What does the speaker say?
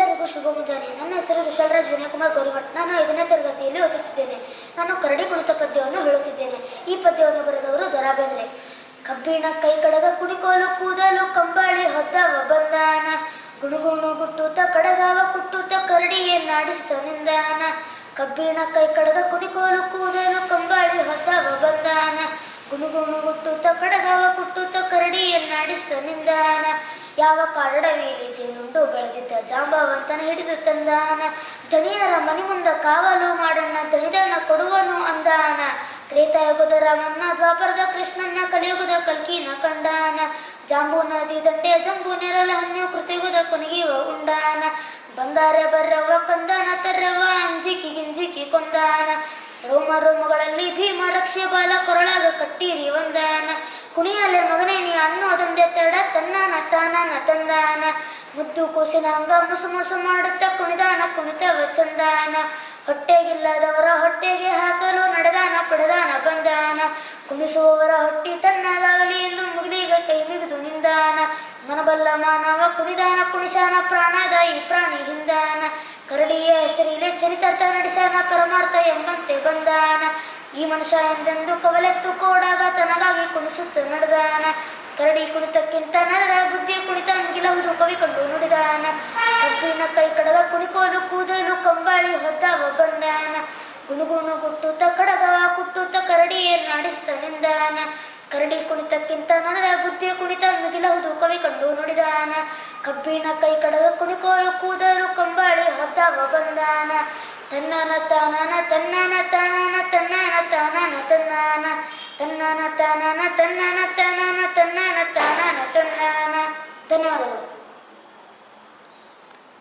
ಎಲ್ಲರಿಗೂ ಶುಭ ಮುಂಜಾನೆ. ನನ್ನ ಹೆಸರು ವಿಶಾಲರಾಜ್ ವಿನಯಕುಮಾರ್ ಗೌರಿಮಠ್ ನಾನು ಐದನೇ ತರಗತಿಯಲ್ಲಿ ಓದುತ್ತಿದ್ದೇನೆ. ನಾನು ಕರಡಿ ಕುಣಿತ ಪದ್ಯವನ್ನು ಹೇಳುತ್ತಿದ್ದೇನೆ. ಈ ಪದ್ಯವನ್ನು ಬರೆದವರು ದರಾಬೆಂದ್ರೆ. ಕಬ್ಬಿಣ ಕೈ ಕಡಗ ಕುಣಿಕೋಲು ಕೂದಲು ಕಂಬಾಳಿ ಹೊದ್ದವ ಬಂದಾನ. ಗುಣುಗುಣು ಗುಟ್ಟುತ್ತ ಕಡಗವ ಕುಟ್ಟುತ್ತ ಕರಡಿಯನ್ನಾಡಿಸಿತ ನಿಂದಾನ. ಕಬ್ಬಿಣ ಕೈ ಕಡಗ ಕುಣಿಕೋಲು ಕೂದಲು ಕಂಬಾಳಿ ಹೊದ್ದವ ಬಂದಾನ. ಗುಣುಗುಣು ಗುಟ್ಟುತ್ತ ಕಡಗವ ಕುಟ್ಟುತ್ತ ಕರಡಿಯನ್ನಾಡಿಸಿತ ನಿಂದಾನ. ಯಾವ ಕಾಡಡವಿಯಲ್ಲಿ ಜೇನುಂಡು ಬೆಳೆದಿದ್ದ ಜಾಂಬವಂತನ ಹಿಡಿದು ತಂದಾನ. ದಣಿಯರ ಮನೆ ಮುಂದ ಕಾವಲು ಮಾಡಣ್ಣ ದಣಿದನ ಕೊಡುವನು ಅಂದಾನ. ತ್ರೇತಾಯುಗದ ರಾಮನ್ನ, ದ್ವಾಪರದ ಕೃಷ್ಣನ್ನ, ಕಲಿಯುಗದ ಕಲ್ಕಿನ ಕಂಡಾನ. ಜಾಂಬು ನದಿ ದಂಡೆ ಜಂಬು ನೆರಲ ಹನ್ಯು ಕೃತಿಯುಗದ ಕೊನೆಗಿವ ಉಂಡಾನ. ಬಂಗಾರ ಬರ್ರವ್ವ ಕಂದಾನ, ತರ್ರವ್ವ ಅಂಜಿಕಿ ಗಿಂಜಿಕಿ ಕೊಂದಾನ. ರೋಮ ರೋಮಗಳಲ್ಲಿ ಭೀಮ ರಕ್ಷೆ ಬಾಲ ಕೊರಳಾಗ ಕಟ್ಟಿರಿ ತನ್ನಾನ ನತಂದಾನ ತಂದಾನ ಮುದ್ದು ಕೂಸಿನ ಅಂಗ ಮುಸು ಮುಸು ಮಾಡುತ್ತ ಕುಣಿದಾನ ಕುಣಿತ ಚಂದಾನ. ಹೊಟ್ಟೆಗಿಲ್ಲದವರ ಹೊಟ್ಟೆಗೆ ಹಾಕಲು ನಡೆದಾನ, ಪಡೆದಾನ, ಬಂದಾನ. ಕುಣಿಸುವವರ ಹೊಟ್ಟಿ ತನ್ನಾಗಲಿ ಎಂದು ಮುಗಿದೀಗ ಕೈ ಮುಗಿದು ನಿಂದಾನ. ಮನಬಲ್ಲ ಮಾನವ ಕುಣಿದಾನ, ಕುಣಿಸಾನ ಪ್ರಾಣದ ಈ ಪ್ರಾಣಿ ಹಿಂದಾನ. ಕರಡಿಯ ಹೆಸರಿಲೆ ಚರಿತಾರ್ಥ ನಡೆಸಾನ, ಪರಮಾರ್ಥ ಎಂಬಂತೆ ಬಂದಾನ. ಈ ಮನುಷ್ಯ ಎಂದೆಂದು ಕವಲೆತ್ತು ಕೋಡಾಗ ತನಗಾಗಿ ಕುಣಿಸುತ್ತ ನಡೆದಾನ. ಕರಡಿ ಕುಣಿತಕ್ಕಿಂತ ನರರ ಬುದ್ಧಿ ಕುಣಿತ ಮುಗಿಲಹುದು ಕವಿ ಕಂಡು ನುಡಿದಾನ ಕಬ್ಬಿನ ಕೈ ಕಡಗ ಕುಣಿಕೋಲು ಕೂದಲು ಕಂಬಾಳಿ ಹೊತ್ತ ಬಂದಾನ. ಗುಣಗುಣು ಗುಟ್ಟುತ್ತ ಕಡಗ, ಕುಟ್ಟುತ್ತ ಕರಡಿಯನ್ನು ನಿಂದಾನ. ಕರಡಿ ಕುಣಿತಕ್ಕಿಂತ ನರರ ಬುದ್ಧಿ ಕುಣಿತ ಮುಗಿಲಹುದು ಕವಿ ಕಂಡು ನುಡಿದಾನ. ಕಬ್ಬಿಣ ಕೈ ಕಡಗ ಕುಣಿಕೋಲು ಕೂದಲು ಕಂಬಾಳಿ ಹೊತ್ತವ ಬಂದಾನ. ತನ್ನಾನ ತಾನಾನ ತನ್ನಾನ ತಾನಾನ ತನ್ನಾನ ತಾನಾನ, ತನ್ನಾನ. ತನ್ನಾನ ತಾನಾನ, ತನ್ನನ ತಾನನ, ತನ್ನಾನ ತಾನನ, ತನ್ನಾನ. ಧನ್ಯವಾದಗಳು.